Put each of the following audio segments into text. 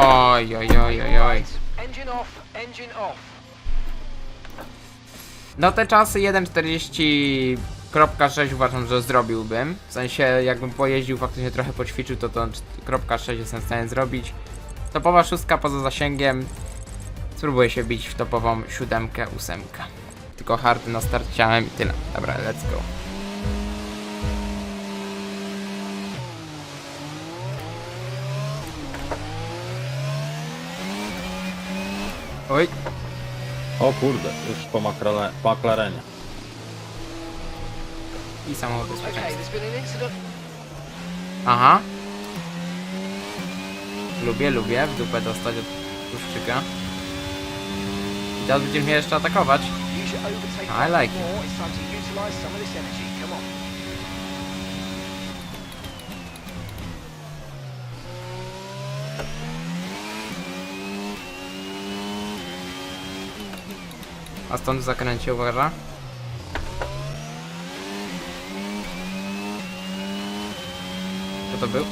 Oj, oj, oj, oj, oj. Engine off, engine off. No te czasy 1.40.6 uważam, że zrobiłbym. W sensie jakbym pojeździł, faktycznie trochę poćwiczył, to to 6 jestem w stanie zrobić. Topowa szóstka poza zasięgiem. Spróbuję się bić w topową siódemkę, ósemkę. Tylko hardy na start chciałem i tyle. Dobra, let's go. Oj, O kurde, już po makrale, McLarenie. i samochód Okay, bezpieczeństwa. there's been an incident. Aha. Lubię, lubię w dupę dostać od puszczyka. I teraz będziesz mnie jeszcze atakować. You should overtake I like it. more. It's time to utilize some of this energy. Come on. A stąd w zakręcie uważa. Kto to był?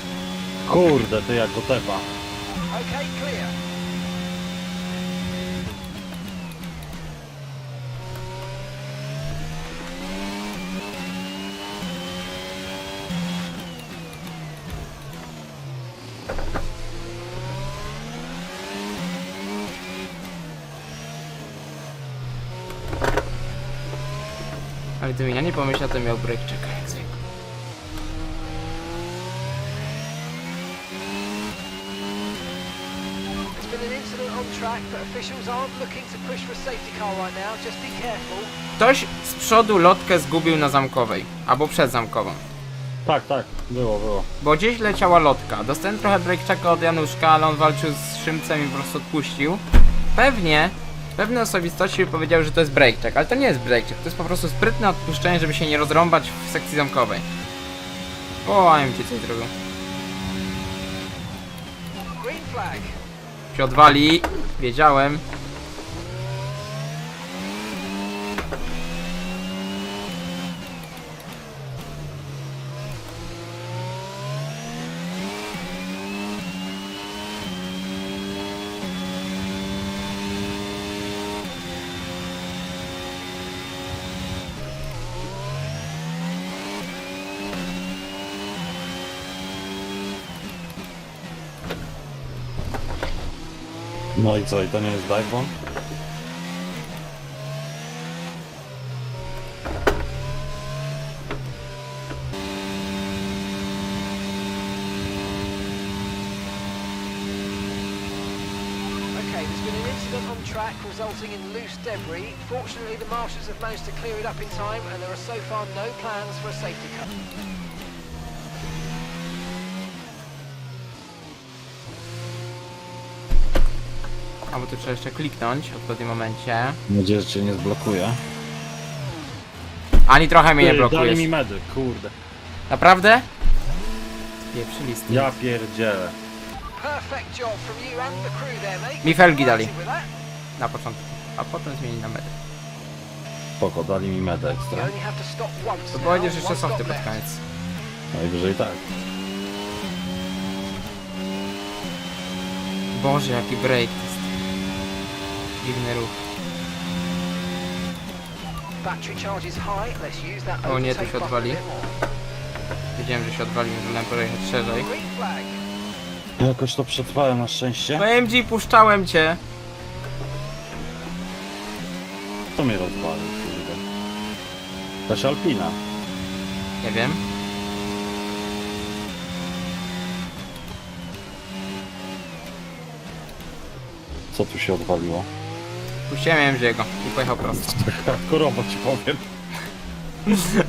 Kurde, ty jak go tepa. Okay, clear. Ale gdybym ja nie pomyślał, to miał break czeka jak zwykle. There's been an incident on track, but officials aren't looking to push for a safety car right now. Just be careful. Ktoś z przodu lotkę zgubił na zamkowej. Albo przed zamkową. Tak, tak, było, było. Bo gdzieś leciała lotka. Dostałem trochę break checka od Januszka, ale on walczył z Szymcem i po prostu odpuścił. Pewnie pewne osobistości powiedziały, że to jest break check, ale to nie jest break check, to jest po prostu sprytne odpuszczenie, żeby się nie rozrąbać w sekcji zamkowej. O, AMG coś zrobił. Się odwali, wiedziałem. No i co, i to nie jest dive bomb? Okay, there's been an incident on track resulting in loose debris. Fortunately, the marshals have managed to clear it up in time, and there are so far no plans for a safety car. A bo tu trzeba jeszcze kliknąć w odpowiednim momencie. Mam nadzieję, że cię nie zblokuje. Ani trochę mnie nie Ty, Dali blokujesz. mi medy, kurde. Naprawdę? Pieprzy listy. Ja pierdzielę. Perfect job from you and the crew there, mate. Mi felgi dali. Delighted with that. Na początku. A potem zmieni na metę. Spoko, dali mi medy You ekstra. only have to stop once To now, powiedziesz jeszcze one stop softy pod left. koniec. Najwyżej tak. Boże, jaki break to jest. Dziwny ruch. O nie, tu overtake się odwali. Wiedziałem, że się odwali, wolałem pojechać szerzej. Jakoś to przetrwałem na szczęście. No MG, puszczałem cię! To mnie rozwalił, kurde. Też Alpina. Nie wiem. Co tu się odwaliło? Puściłem MG'ego i pojechał prosto. Tak hardkorowo ci powiem.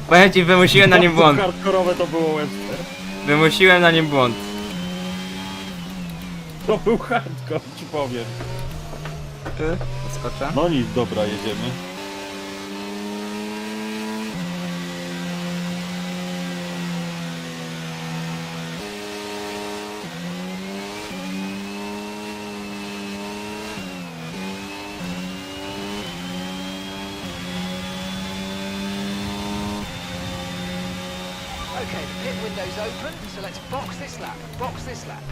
Powiem ci, wymusiłem na nim błąd. Hardkorowe to było Webster. Wymusiłem na nim błąd. To był hardcore, ci powiem. Skoczę. No nic, dobra, jedziemy. Okay, the pit window's open, so let's box this lap. Box this lap.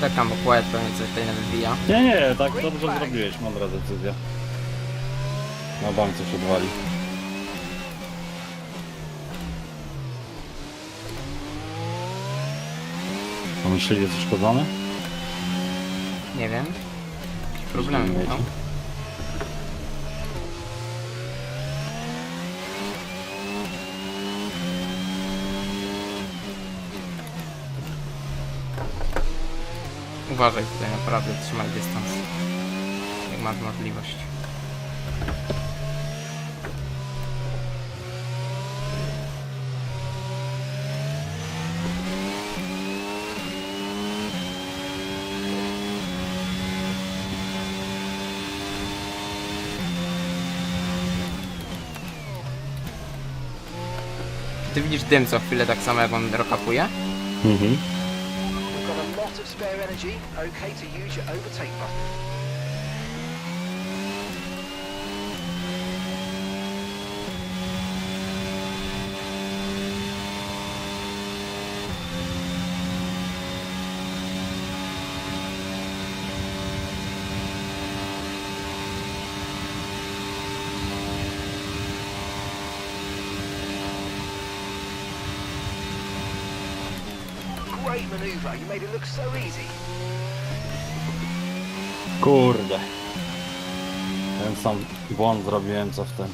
Czekam, bo Kłet pewnie coś tutaj wybija. Nie, nie, tak dobrze zrobiłeś, mądra decyzja. Na bank coś odwali. Że uszkodzony? Nie wiem. Problemy miał. Uważaj tutaj naprawdę, trzymaj dystans. Jak masz możliwość. Ty widzisz dym co chwilę tak samo jak on rokapuje? Mhm. We've got a lot of spare energy. Okay to use your overtake button. Great maneuver. You made it look so easy. Kurde. Ten sam błąd zrobiłem co w tym.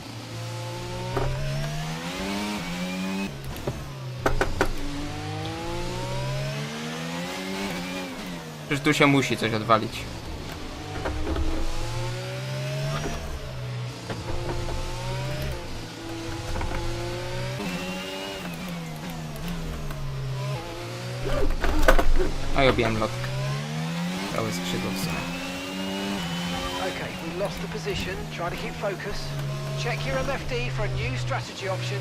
Przecież tu się musi coś odwalić. No i objąłem lotkę. Całe skrzydło w sumie. Okay, we lost the position. Try to keep focus. Check your MFD for a new strategy option.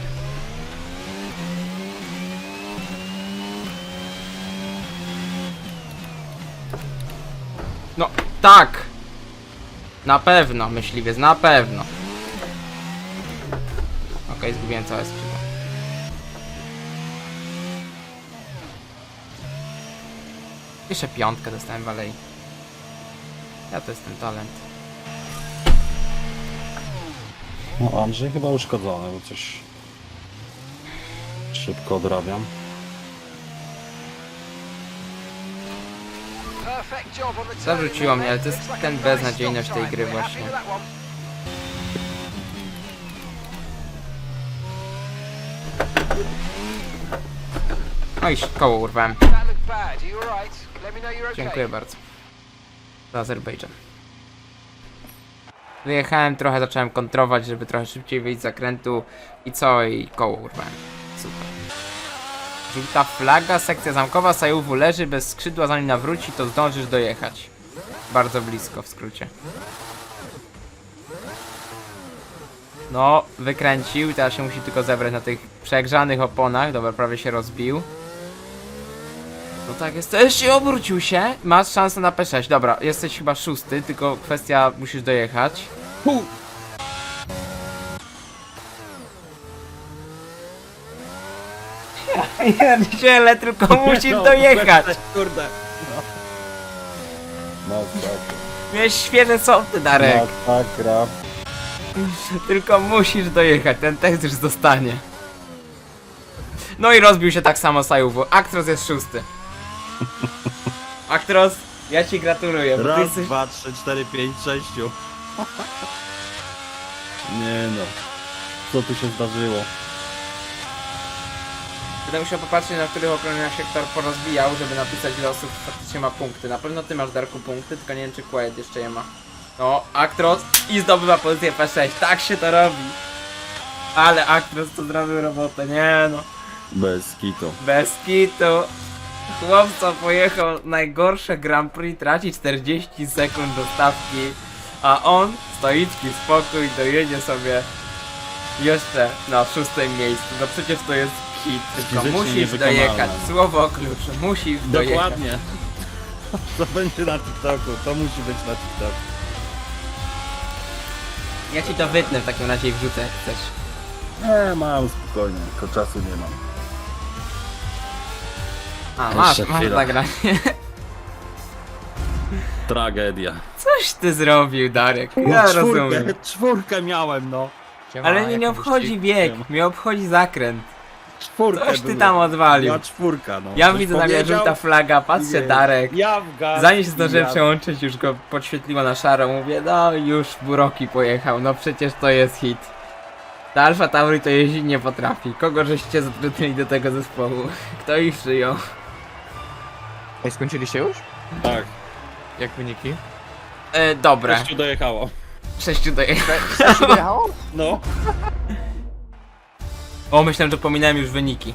No, tak! Na pewno, myśliwiec, na pewno. Okej, zgubiłem całe skrzydło. Jeszcze piątkę dostałem w alei. Ja to jest ten talent. No Andrzej chyba uszkodzony, bo coś szybko odrabiam. Zawróciło mnie, ale to jest ten beznadziejność tej gry właśnie. No i koło urwałem. Dziękuję bardzo. Za Azerbejdżan. Wyjechałem trochę, zacząłem kontrować, żeby trochę szybciej wyjść z zakrętu i co, i koło urwałem. Super. Żółta flaga, sekcja zamkowa, Sajuwu leży bez skrzydła, zanim nawróci, to zdążysz dojechać. Bardzo blisko w skrócie. No, wykręcił, teraz się musi tylko zebrać na tych przegrzanych oponach. Dobra, prawie się rozbił. No tak, jesteś i obrócił się. Masz szansę na P6. Dobra, jesteś chyba szósty, tylko kwestia musisz dojechać. Ja pierdzielę, tylko musisz No, dojechać. Kurde. No tak. Miałeś świeże soty, Darek. Masakra. Tylko musisz dojechać, ten tekst już zostanie. No i rozbił się tak samo Sajuwu. Aktros jest szósty. Aktros, ja ci gratuluję, bo ty Raz, jesteś... dwa, trzy, cztery, pięć, sześciu. Nie no. Co tu się zdarzyło? Będę musiał popatrzeć, na których okrążeniach się kto porozbijał, żeby napisać ile osób faktycznie ma punkty. Na pewno ty masz, Darku, punkty, tylko nie wiem, czy Quiet jeszcze je ma. No, Aktros i zdobywa pozycję P6. Tak się to robi. Ale Aktros to zrobił robotę, nie no. Bez kitu. Bez kitu. Chłopca pojechał najgorsze Grand Prix, traci 40 sekund do stawki, a on stoicki spokój dojedzie sobie jeszcze na szóstym miejscu. No przecież to jest hit. Tylko fizycznie musisz dojechać. Słowo klucz. Musisz dojechać. Dokładnie. To będzie na TikToku, to musi być na TikToku. Ja ci to wytnę w takim razie i wrzucę jak chcesz. Nie, mam spokojnie, tylko czasu nie mam. A, masz, Jeszcze masz chwila. nagranie. Tragedia. Coś ty zrobił, Darek. Ja No, czwórkę, rozumiem. czwórkę miałem, no. Ale mnie nie obchodzi bieg, mnie obchodzi zakręt. Czwórkę Coś ty było. tam odwalił. Ja czwórka, no. Ja Coś widzę na mnie powiedział? żółta flaga, patrzę Nie. Darek. Ja w gaz. Zanim się zdążyłem ja... przełączyć, już go podświetliło na szaro. Mówię, no już Buroki pojechał, no przecież to jest hit. Ta Alfa Tauri to jeździć nie potrafi. Kogo żeście zatrudnili do tego zespołu? Kto ich przyjął? Ej, skończyliście już? Tak, Jak wyniki? E, dobra, Kościół dojechało. sześciu. Coś dojechało? No. O, myślałem, że pominąłem już wyniki.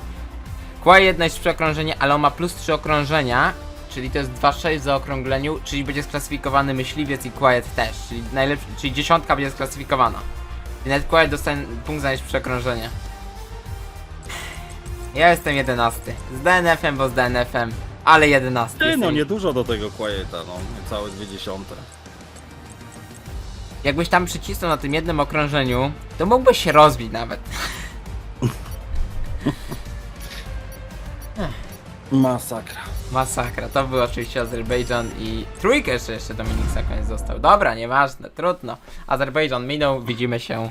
Kła jedna jest przy okrążeniu, ale on ma plus 3 okrążenia, czyli to jest 2-6 w zaokrągleniu, czyli będzie sklasyfikowany myśliwiec i Quiet też, czyli najlepszy, czyli dziesiątka będzie sklasyfikowana. I nawet Quiet dostanie punkt za przeokrążenie. Ja jestem 11. Z DNF-em, bo z DNF-em, ale 11. Ty, no Jestem- niedużo do tego Quieta, no. Niecałe dwie dziesiąte. Jakbyś tam przycisnął na tym jednym okrążeniu, to mógłbyś się rozbić nawet. Masakra. Masakra, to był oczywiście Azerbejdżan i trójkę jeszcze, jeszcze Dominik na koniec został. Dobra, nieważne, trudno. Azerbejdżan minął, widzimy się